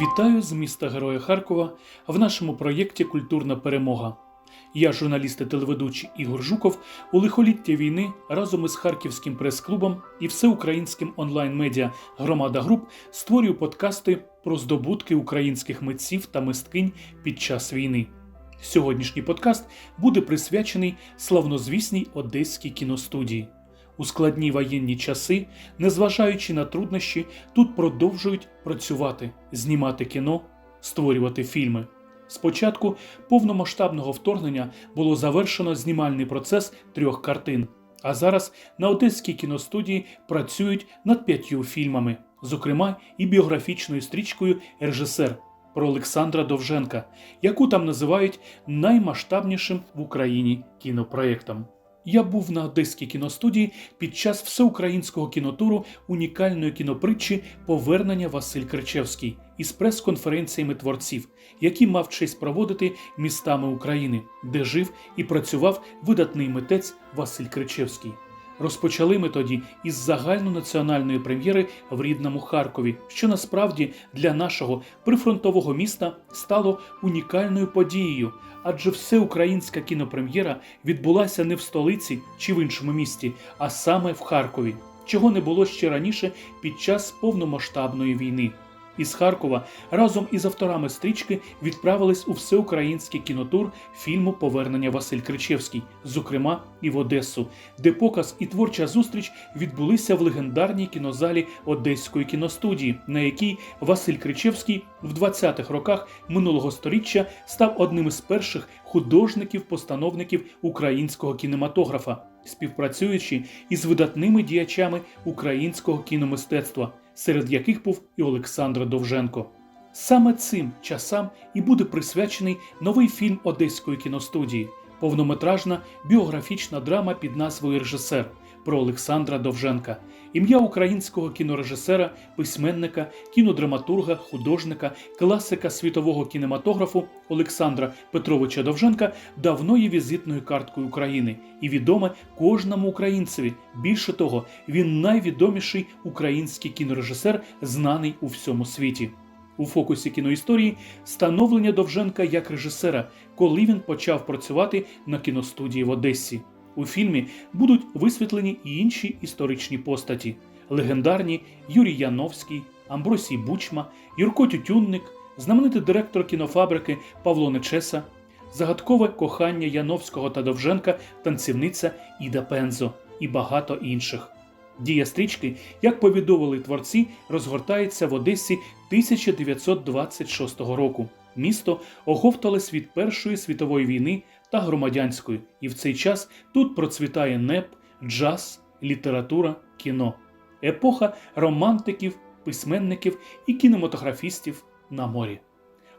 Вітаю з міста Героя Харкова в нашому проєкті Культурна перемога. Я, журналіст і телеведучий Ігор Жуков, у лихоліття війни разом із Харківським прес-клубом і всеукраїнським онлайн-медіа Громада Груп створюю подкасти про здобутки українських митців та мисткинь під час війни. Сьогоднішній подкаст буде присвячений славнозвісній одеській кіностудії. У складні воєнні часи, незважаючи на труднощі, тут продовжують працювати, знімати кіно, створювати фільми. Спочатку повномасштабного вторгнення було завершено знімальний процес трьох картин. А зараз на одеській кіностудії працюють над п'ятью фільмами, зокрема і біографічною стрічкою режисер про Олександра Довженка, яку там називають наймасштабнішим в Україні кінопроєктом. Я був на одеській кіностудії під час всеукраїнського кінотуру унікальної кінопритчі Повернення Василь Кричевський із прес-конференціями творців, які мав честь проводити містами України, де жив і працював видатний митець Василь Кричевський. Розпочали ми тоді із загальнонаціональної прем'єри в рідному Харкові, що насправді для нашого прифронтового міста стало унікальною подією, адже всеукраїнська кінопрем'єра відбулася не в столиці чи в іншому місті, а саме в Харкові, чого не було ще раніше під час повномасштабної війни. Із Харкова разом із авторами стрічки відправились у всеукраїнський кінотур фільму Повернення Василь Кричевський, зокрема і в Одесу, де показ і творча зустріч відбулися в легендарній кінозалі Одеської кіностудії, на якій Василь Кричевський в 20-х роках минулого століття став одним із перших художників-постановників українського кінематографа, співпрацюючи із видатними діячами українського кіномистецтва серед яких був і Олександр Довженко. Саме цим часам і буде присвячений новий фільм Одеської кіностудії, повнометражна біографічна драма під назвою Режисер про Олександра Довженка, ім'я українського кінорежисера, письменника, кінодраматурга, художника, класика світового кінематографу Олександра Петровича Довженка давно є візитною карткою України і відоме кожному українцеві. Більше того, він найвідоміший український кінорежисер, знаний у всьому світі. У фокусі кіноісторії становлення Довженка як режисера, коли він почав працювати на кіностудії в Одесі. У фільмі будуть висвітлені і інші історичні постаті: легендарні Юрій Яновський, Амбросій Бучма, Юрко Тютюнник, знаменитий директор кінофабрики Павло Нечеса, загадкове кохання Яновського та Довженка, танцівниця Іда Пензо і багато інших. Дія стрічки, як повідомили творці, розгортається в Одесі 1926 року. Місто оговталось від Першої світової війни та громадянської, і в цей час тут процвітає неп, джаз, література, кіно, епоха романтиків, письменників і кінематографістів на морі.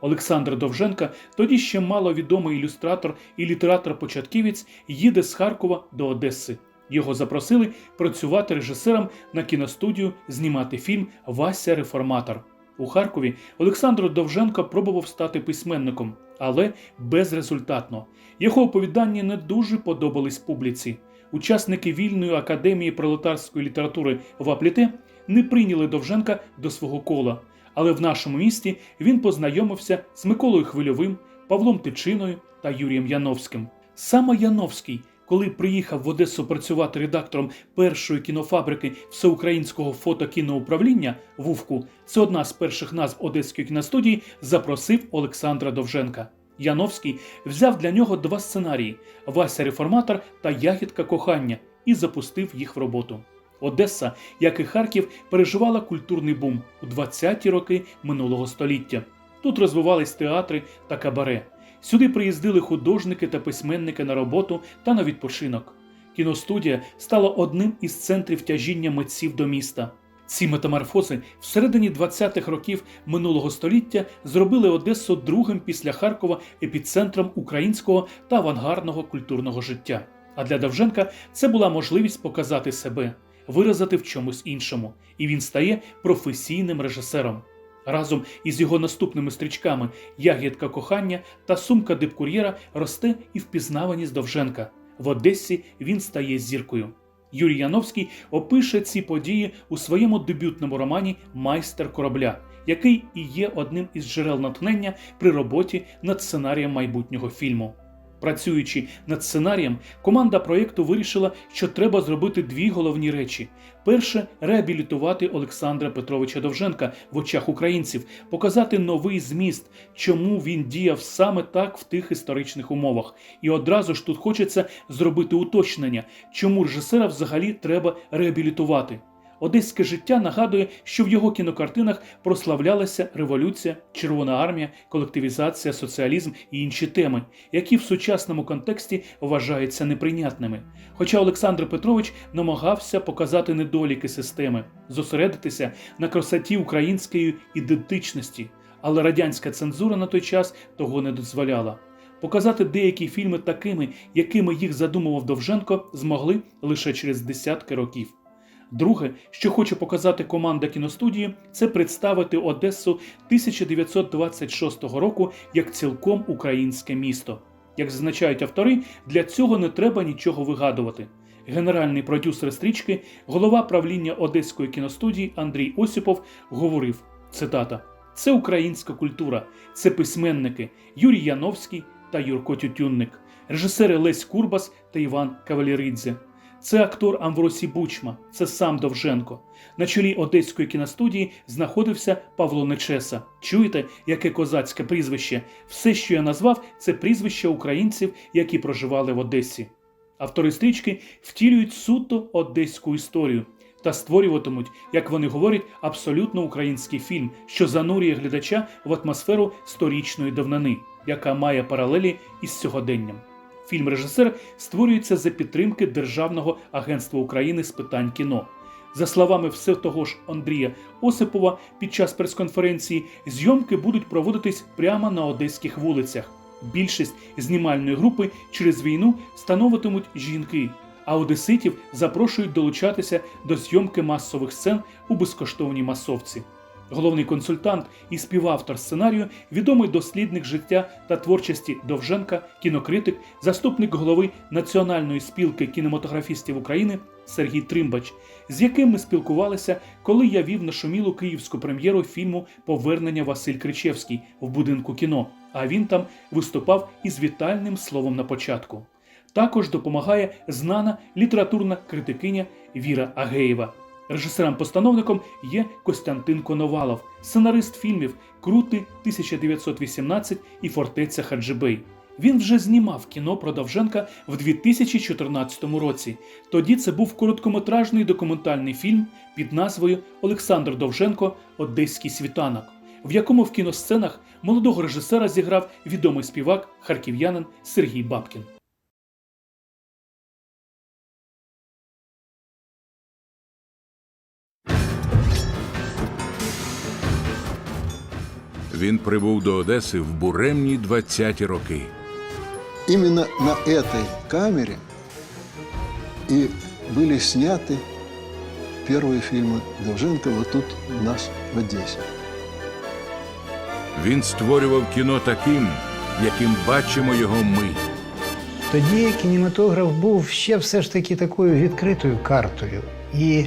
Олександр Довженка, тоді ще маловідомий ілюстратор і літератор-початківець, їде з Харкова до Одеси. Його запросили працювати режисером на кіностудію, знімати фільм Вася Реформатор. У Харкові Олександр Довженко пробував стати письменником, але безрезультатно. Його оповідання не дуже подобались публіці. Учасники вільної академії пролетарської літератури в Апліте не прийняли Довженка до свого кола. Але в нашому місті він познайомився з Миколою Хвильовим, Павлом Тичиною та Юрієм Яновським. Саме Яновський коли приїхав в Одесу працювати редактором першої кінофабрики всеукраїнського фотокіноуправління Вувку, це одна з перших назв Одеської кіностудії, запросив Олександра Довженка. Яновський взяв для нього два сценарії: Вася Реформатор та Ягідка кохання і запустив їх в роботу. Одеса, як і Харків, переживала культурний бум у 20-ті роки минулого століття. Тут розвивались театри та кабаре. Сюди приїздили художники та письменники на роботу та на відпочинок. Кіностудія стала одним із центрів тяжіння митців до міста. Ці метаморфози всередині 20-х років минулого століття зробили Одесу другим після Харкова епіцентром українського та авангардного культурного життя. А для Довженка це була можливість показати себе, виразити в чомусь іншому, і він стає професійним режисером. Разом із його наступними стрічками Ягідка кохання та сумка дипкур'єра росте і впізнаваність Довженка. В Одесі він стає зіркою. Юрій Яновський опише ці події у своєму дебютному романі Майстер корабля, який і є одним із джерел натхнення при роботі над сценарієм майбутнього фільму. Працюючи над сценарієм, команда проєкту вирішила, що треба зробити дві головні речі: перше реабілітувати Олександра Петровича Довженка в очах українців, показати новий зміст, чому він діяв саме так в тих історичних умовах. І одразу ж тут хочеться зробити уточнення, чому режисера взагалі треба реабілітувати. Одеське життя нагадує, що в його кінокартинах прославлялася революція, Червона армія, колективізація, соціалізм і інші теми, які в сучасному контексті вважаються неприйнятними. Хоча Олександр Петрович намагався показати недоліки системи, зосередитися на красоті української ідентичності, але радянська цензура на той час того не дозволяла. Показати деякі фільми такими, якими їх задумував Довженко, змогли лише через десятки років. Друге, що хоче показати команда кіностудії, це представити Одесу 1926 року як цілком українське місто. Як зазначають автори, для цього не треба нічого вигадувати. Генеральний продюсер стрічки, голова правління Одеської кіностудії Андрій Осіпов говорив: цитата: Це українська культура, це письменники Юрій Яновський та Юрко Тютюнник, режисери Лесь Курбас та Іван Каваліридзе. Це актор Амвросій Бучма, це сам Довженко. На чолі одеської кіностудії знаходився Павло Нечеса. Чуєте, яке козацьке прізвище? Все, що я назвав, це прізвище українців, які проживали в Одесі. Автори стрічки втілюють суто одеську історію та створюватимуть, як вони говорять, абсолютно український фільм, що занурює глядача в атмосферу сторічної давнини, яка має паралелі із сьогоденням. Фільм-режисер створюється за підтримки Державного агентства України з питань кіно. За словами все того ж Андрія Осипова, під час прес-конференції зйомки будуть проводитись прямо на одеських вулицях. Більшість знімальної групи через війну становитимуть жінки, а одеситів запрошують долучатися до зйомки масових сцен у безкоштовній масовці. Головний консультант і співавтор сценарію, відомий дослідник життя та творчості Довженка, кінокритик, заступник голови Національної спілки кінематографістів України Сергій Тримбач, з яким ми спілкувалися, коли я вів нашумілу київську прем'єру фільму Повернення Василь Кричевський в будинку кіно. А він там виступав із вітальним словом на початку. Також допомагає знана літературна критикиня Віра Агеєва. Режисером-постановником є Костянтин Коновалов, сценарист фільмів Крути 1918 і Фортеця Хаджибей. Він вже знімав кіно про Довженка в 2014 році. Тоді це був короткометражний документальний фільм під назвою Олександр Довженко Одеський світанок, в якому в кіносценах молодого режисера зіграв відомий співак харків'янин Сергій Бабкін. Він прибув до Одеси в буремні 20-ті роки. Именно на этой камере и были сняты первые фильмы Довженко вот тут у нас в Одессе. Він створював кіно таким, яким бачимо його ми. Тоді кінематограф був ще все ж таки такою відкритою картою. І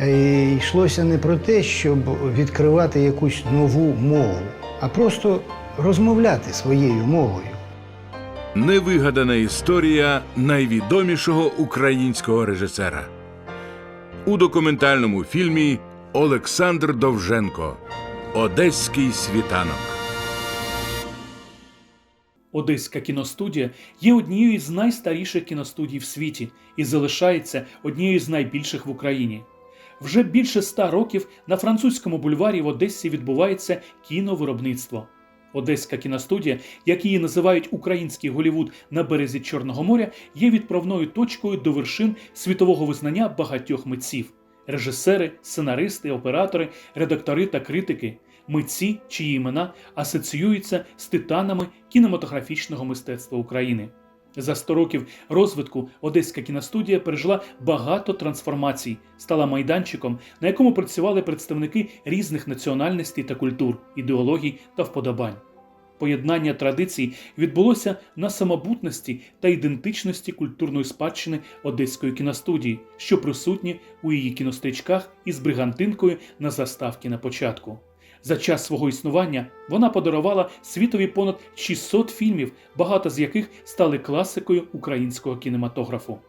е, йшлося не про те, щоб відкривати якусь нову мову, а просто розмовляти своєю мовою. Невигадана історія найвідомішого українського режисера. У документальному фільмі Олександр Довженко Одеський світанок. Одеська кіностудія є однією з найстаріших кіностудій в світі і залишається однією з найбільших в Україні. Вже більше ста років на французькому бульварі в Одесі відбувається кіновиробництво. Одеська кіностудія, як її називають український Голівуд на березі Чорного моря, є відправною точкою до вершин світового визнання багатьох митців: режисери, сценаристи, оператори, редактори та критики, митці, чиї імена асоціюються з титанами кінематографічного мистецтва України. За 100 років розвитку Одеська кіностудія пережила багато трансформацій, стала майданчиком, на якому працювали представники різних національностей та культур, ідеологій та вподобань. Поєднання традицій відбулося на самобутності та ідентичності культурної спадщини Одеської кіностудії, що присутні у її кінострічках із бригантинкою на заставці на початку. За час свого існування вона подарувала світові понад 600 фільмів, багато з яких стали класикою українського кінематографу.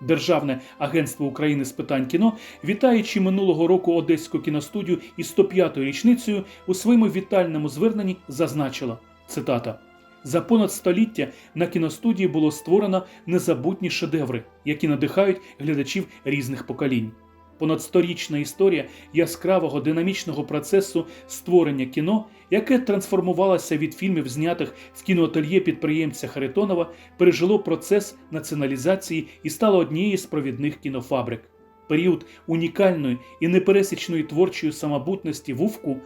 Державне агентство України з питань кіно, вітаючи минулого року Одеську кіностудію із 105-ю річницею, у своєму вітальному зверненні зазначило цитата. За понад століття на кіностудії було створено незабутні шедеври, які надихають глядачів різних поколінь. Понад сторічна історія яскравого динамічного процесу створення кіно, яке трансформувалося від фільмів, знятих в кіноательє підприємця Харитонова, пережило процес націоналізації і стало однією з провідних кінофабрик. Період унікальної і непересічної творчої самобутності вувку,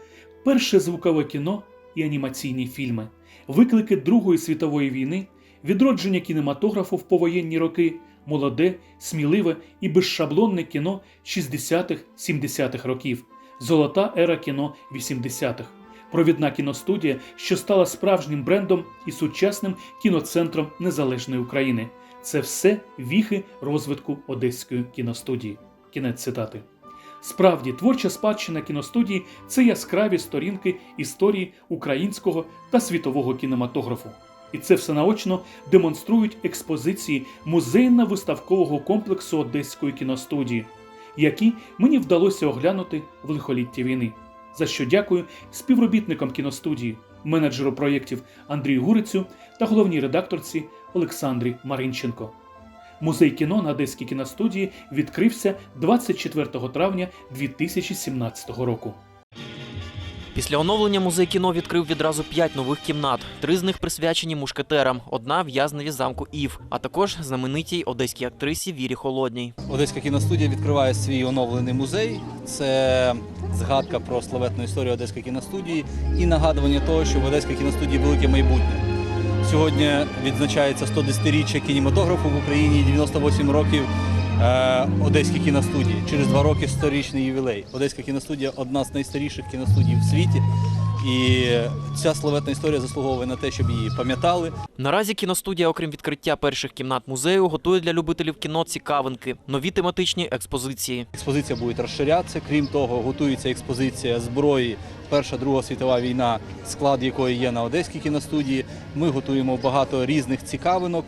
перше звукове кіно і анімаційні фільми, виклики Другої світової війни, відродження кінематографу в повоєнні роки, молоде, сміливе і безшаблонне кіно 60-х-70-х років, золота ера кіно 80-х, провідна кіностудія, що стала справжнім брендом і сучасним кіноцентром незалежної України. Це все віхи розвитку одеської кіностудії. Кінець цитати. Справді, творча спадщина кіностудії це яскраві сторінки історії українського та світового кінематографу. І це все наочно демонструють експозиції музейно-виставкового комплексу Одеської кіностудії, які мені вдалося оглянути в лихолітті війни. За що дякую співробітникам кіностудії, менеджеру проєктів Андрію Гурицю та головній редакторці Олександрі Маринченко. Музей кіно на Одеській кіностудії відкрився 24 травня 2017 року. Після оновлення музей кіно відкрив відразу п'ять нових кімнат. Три з них присвячені мушкетерам, одна в'язневі замку Ів, а також знаменитій одеській актрисі Вірі Холодній. Одеська кіностудія відкриває свій оновлений музей. Це згадка про славетну історію Одеської кіностудії і нагадування того, що в Одеській кіностудії велике майбутнє. Сьогодні відзначається 110-річчя кінематографу в Україні і 98 років Одеській кіностудії. Через два роки 100-річний ювілей. Одеська кіностудія одна з найстаріших кіностудій в світі. І ця славетна історія заслуговує на те, щоб її пам'ятали, Наразі кіностудія, окрім відкриття перших кімнат музею, готує для любителів кіно цікавинки, нові тематичні експозиції. Експозиція буде розширятися. Крім того, готується експозиція зброї Перша Друга світова війна, склад якої є на Одеській кіностудії. Ми готуємо багато різних цікавинок.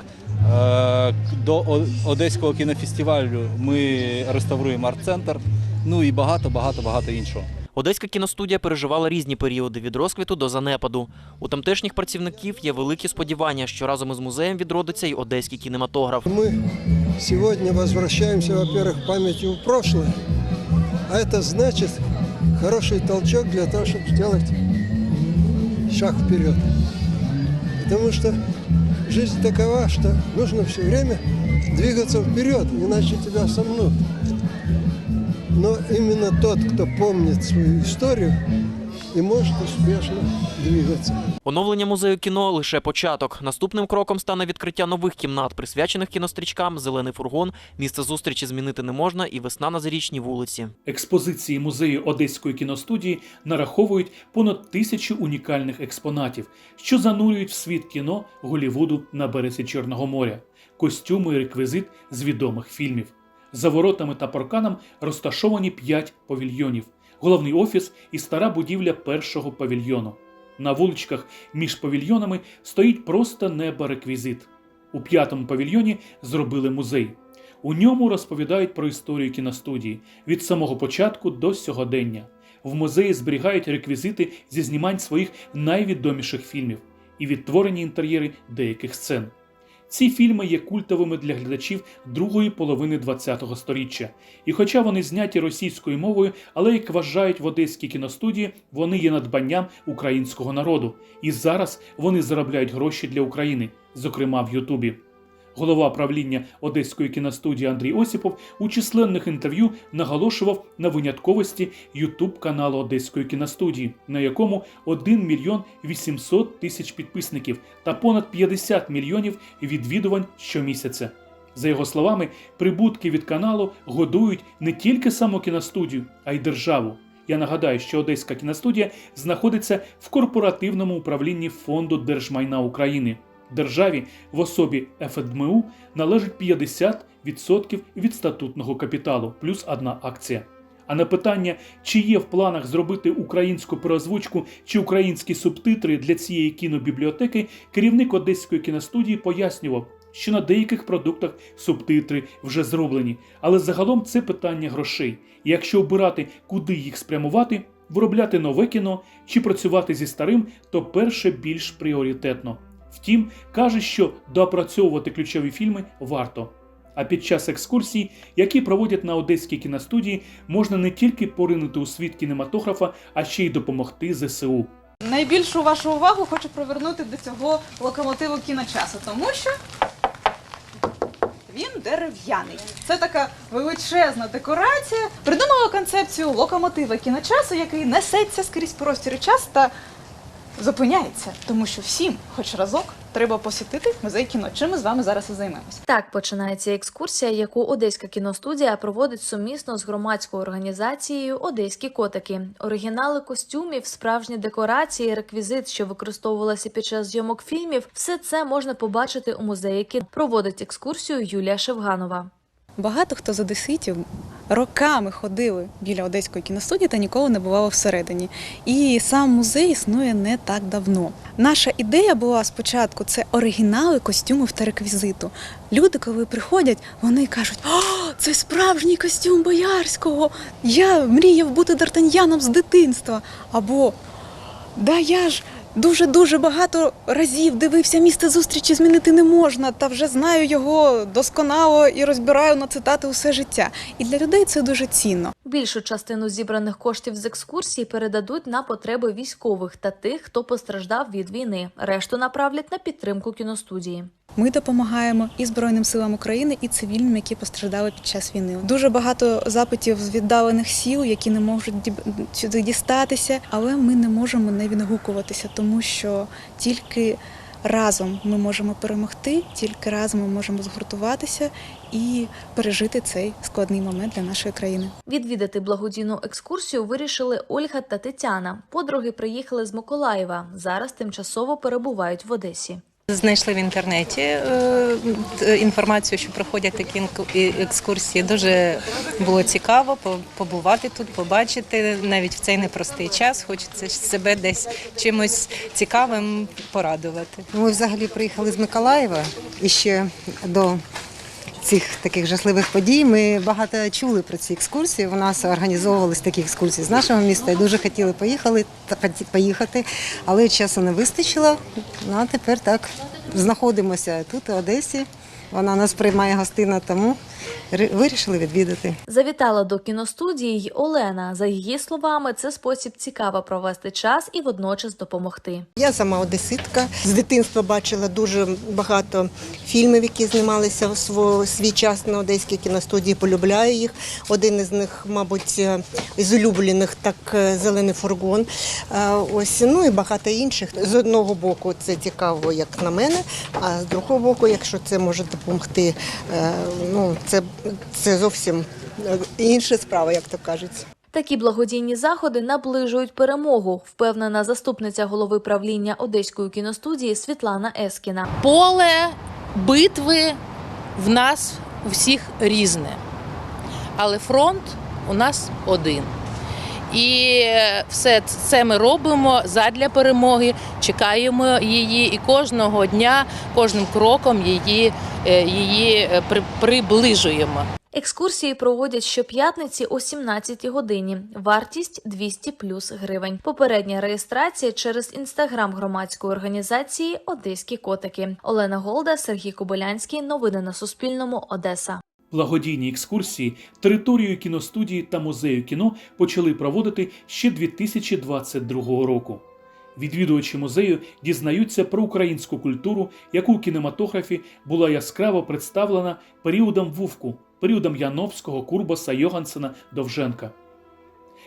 Е, До О- Одеського кінофестивалю ми реставруємо арт-центр. Ну і багато, багато, багато іншого. Одеська кіностудія переживала різні періоди від розквіту до занепаду. У тамтешніх працівників є великі сподівання, що разом із музеєм відродиться й одеський кінематограф. Мы сегодня возвращаемся, во-первых, памятью в прошлое, а это значит хороший толчок для того, чтобы сделать шаг вперед. Потому что жизнь такова, что нужно все время двигаться вперед, иначе тебя сомнут. Но именно тот, кто помнит свою историю и может успешно двигаться. Оновлення музею кіно лише початок. Наступним кроком стане відкриття нових кімнат, присвячених кінострічкам, зелений фургон, місце зустрічі змінити не можна і весна на зарічній вулиці. Експозиції музею Одеської кіностудії нараховують понад тисячу унікальних експонатів, що занурюють в світ кіно Голівуду на березі Чорного моря, костюми і реквізит з відомих фільмів. За воротами та парканом розташовані п'ять павільйонів, головний офіс і стара будівля першого павільйону. На вуличках між павільйонами стоїть просто небо реквізит. У п'ятому павільйоні зробили музей. У ньому розповідають про історію кіностудії від самого початку до сьогодення. В музеї зберігають реквізити зі знімань своїх найвідоміших фільмів і відтворені інтер'єри деяких сцен. Ці фільми є культовими для глядачів другої половини ХХ століття. І хоча вони зняті російською мовою, але як вважають в одеській кіностудії, вони є надбанням українського народу. І зараз вони заробляють гроші для України, зокрема в Ютубі. Голова правління Одеської кіностудії Андрій Осіпов у численних інтерв'ю наголошував на винятковості Ютуб каналу Одеської кіностудії, на якому 1 мільйон 800 тисяч підписників та понад 50 мільйонів відвідувань щомісяця. За його словами, прибутки від каналу годують не тільки саму кіностудію, а й державу. Я нагадаю, що Одеська кіностудія знаходиться в корпоративному управлінні Фонду держмайна України. Державі в особі ФДМУ належить 50% від статутного капіталу плюс одна акція. А на питання, чи є в планах зробити українську переозвучку чи українські субтитри для цієї кінобібліотеки, керівник Одеської кіностудії пояснював, що на деяких продуктах субтитри вже зроблені, але загалом це питання грошей. І якщо обирати, куди їх спрямувати, виробляти нове кіно чи працювати зі старим, то перше більш пріоритетно. Втім, каже, що доопрацьовувати ключові фільми варто. А під час екскурсій, які проводять на одеській кіностудії, можна не тільки поринути у світ кінематографа, а ще й допомогти ЗСУ. Найбільшу вашу увагу хочу привернути до цього локомотиву кіночасу, тому що він дерев'яний. Це така величезна декорація. Придумала концепцію локомотива кіночасу, який несеться скрізь простір час та зупиняється, тому що всім, хоч разок, треба посітити музей кіно. Чим ми з вами зараз і займемося. Так починається екскурсія, яку Одеська кіностудія проводить сумісно з громадською організацією Одеські котики. Оригінали костюмів, справжні декорації, реквізит, що використовувалися під час зйомок фільмів, все це можна побачити у музеї кіно. Проводить екскурсію Юлія Шевганова. Багато хто з одеситів роками ходили біля одеської кіностудії та ніколи не бувало всередині. І сам музей існує не так давно. Наша ідея була спочатку це оригінали костюмів та реквізиту. Люди, коли приходять, вони кажуть: О, це справжній костюм боярського! Я мріяв бути дартаньяном з дитинства. Або Да я ж дуже дуже багато разів дивився місце зустрічі змінити не можна, та вже знаю його досконало і розбираю на цитати усе життя. І для людей це дуже цінно. Більшу частину зібраних коштів з екскурсії передадуть на потреби військових та тих, хто постраждав від війни. Решту направлять на підтримку кіностудії. Ми допомагаємо і Збройним силам України, і цивільним, які постраждали під час війни. Дуже багато запитів з віддалених сіл, які не можуть сюди дістатися, але ми не можемо не відгукуватися, тому що тільки разом ми можемо перемогти, тільки разом ми можемо згуртуватися і пережити цей складний момент для нашої країни. Відвідати благодійну екскурсію вирішили Ольга та Тетяна. Подруги приїхали з Миколаєва. Зараз тимчасово перебувають в Одесі. Знайшли в інтернеті е, інформацію, що проходять такі екскурсії. Дуже було цікаво побувати тут, побачити навіть в цей непростий час. Хочеться себе десь чимось цікавим порадувати. Ми взагалі приїхали з Миколаєва і ще до цих таких жахливих подій. Ми багато чули про ці екскурсії. У нас організовувалися такі екскурсії з нашого міста і дуже хотіли поїхали поїхати, але часу не вистачило. Ну а тепер так знаходимося тут, у Одесі. Вона нас приймає гостина, тому вирішили відвідати. Завітала до кіностудії й Олена. За її словами, це спосіб цікаво провести час і водночас допомогти. Я сама одеситка. З дитинства бачила дуже багато фільмів, які знімалися в свій час на одеській кіностудії. Полюбляю їх. Один із них, мабуть, е, із улюблених, так е, зелений фургон. Е, Ось ну і багато інших. З одного боку це цікаво, як на мене, а з другого боку, якщо це може допомогти, е, ну це, це зовсім е, інша справа, як то кажуть. Такі благодійні заходи наближують перемогу, впевнена заступниця голови правління Одеської кіностудії Світлана Ескіна. поле битви в нас у всіх різне, але фронт у нас один. І все це ми робимо задля перемоги, чекаємо її, і кожного дня, кожним кроком її, е, її е, приближуємо. Екскурсії проводять щоп'ятниці о 17 годині. Вартість 200 плюс гривень. Попередня реєстрація через інстаграм громадської організації Одеські котики. Олена Голда, Сергій Кобилянський. Новини на Суспільному. Одеса. Благодійні екскурсії територією кіностудії та музею кіно почали проводити ще 2022 року. Відвідувачі музею дізнаються про українську культуру, яку у кінематографі була яскраво представлена періодом Вувку, періодом Яновського, Курбаса, Йогансена, Довженка.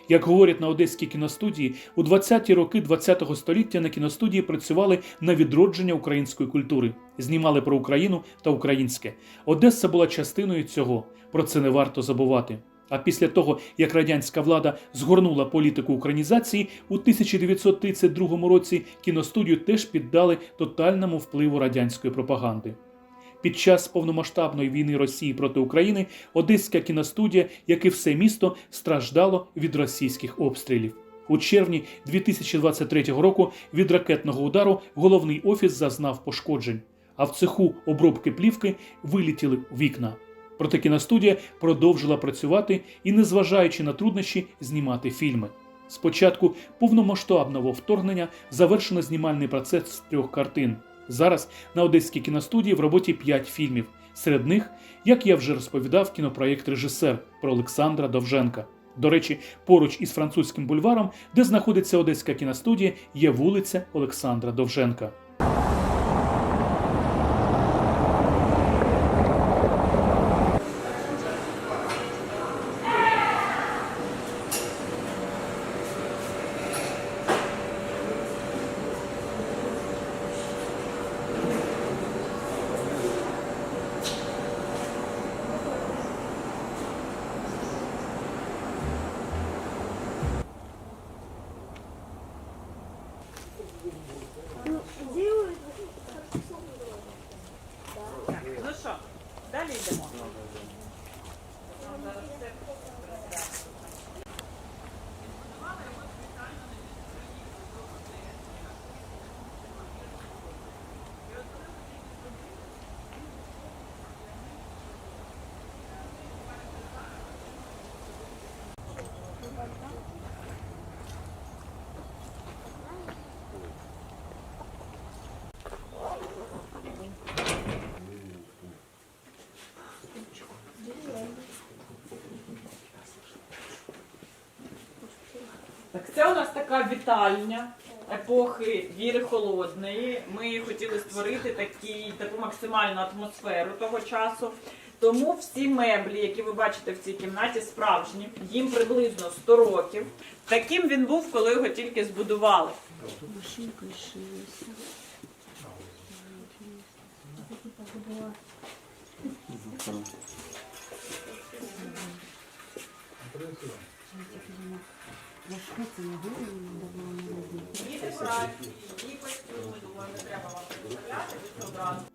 Як говорять на одеській кіностудії, у 20-ті роки ХХ століття на кіностудії працювали на відродження української культури, знімали про Україну та українське. Одеса була частиною цього. Про це не варто забувати. А після того, як радянська влада згорнула політику українізації, у 1932 році кіностудію теж піддали тотальному впливу радянської пропаганди. Під час повномасштабної війни Росії проти України Одеська кіностудія, як і все місто, страждало від російських обстрілів. У червні 2023 року від ракетного удару головний офіс зазнав пошкоджень, а в цеху обробки плівки вилетіли вікна. Проте кіностудія продовжила працювати і, незважаючи на труднощі, знімати фільми. Спочатку повномасштабного вторгнення завершено знімальний процес з трьох картин. Зараз на Одеській кіностудії в роботі п'ять фільмів. Серед них, як я вже розповідав, кінопроєкт Режисер про Олександра Довженка. До речі, поруч із французьким бульваром, де знаходиться Одеська кіностудія, є вулиця Олександра Довженка. Ну що, далі йдемо. Так, це у нас така вітальня епохи віри холодної. Ми хотіли створити такі, таку максимальну атмосферу того часу. Тому всі меблі, які ви бачите в цій кімнаті, справжні, їм приблизно 100 років. Таким він був, коли його тільки збудували. Костюми,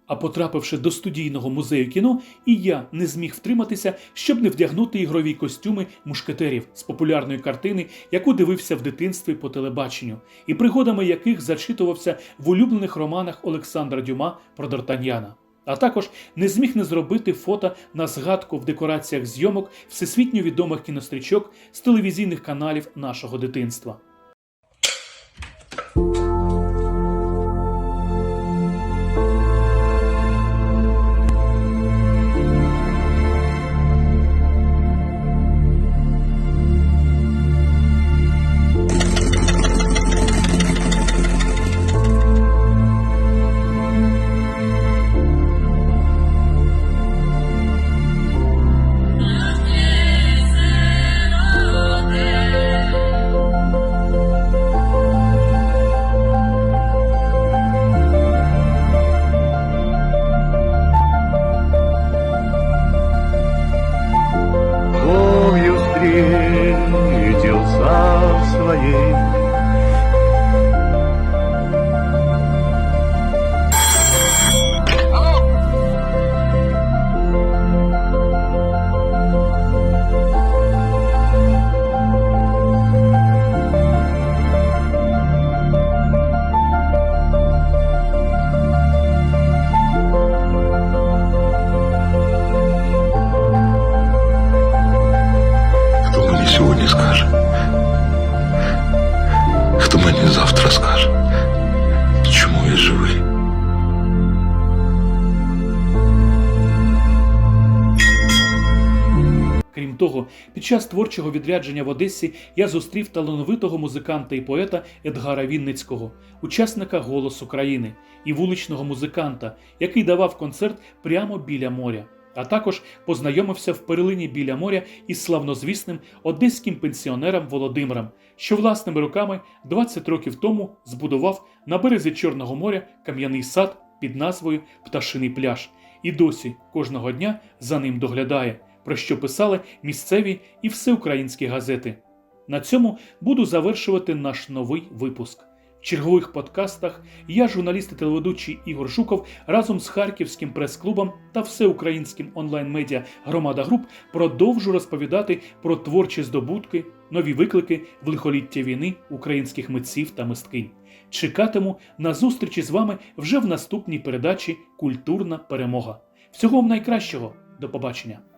А потрапивши до студійного музею кіно, і я не зміг втриматися, щоб не вдягнути ігрові костюми мушкетерів з популярної картини, яку дивився в дитинстві по телебаченню, і пригодами яких зачитувався в улюблених романах Олександра Дюма про Д'Артаньяна. А також не зміг не зробити фото на згадку в декораціях зйомок всесвітньо відомих кінострічок з телевізійних каналів нашого дитинства. Творчого відрядження в Одесі я зустрів талановитого музиканта і поета Едгара Вінницького, учасника «Голос України» і вуличного музиканта, який давав концерт прямо біля моря. А також познайомився в перлині біля моря із славнозвісним одеським пенсіонером Володимиром, що власними руками 20 років тому збудував на березі Чорного моря кам'яний сад під назвою Пташиний пляж, і досі кожного дня за ним доглядає, про що писали місцеві і всеукраїнські газети. На цьому буду завершувати наш новий випуск. В чергових подкастах я, журналіст і телеведучий Ігор Жуков, разом з Харківським прес-клубом та всеукраїнським онлайн-медіа Громада Груп продовжу розповідати про творчі здобутки, нові виклики в лихоліття війни українських митців та мисткинь. Чекатиму на зустрічі з вами вже в наступній передачі Культурна перемога. Всього вам найкращого. До побачення.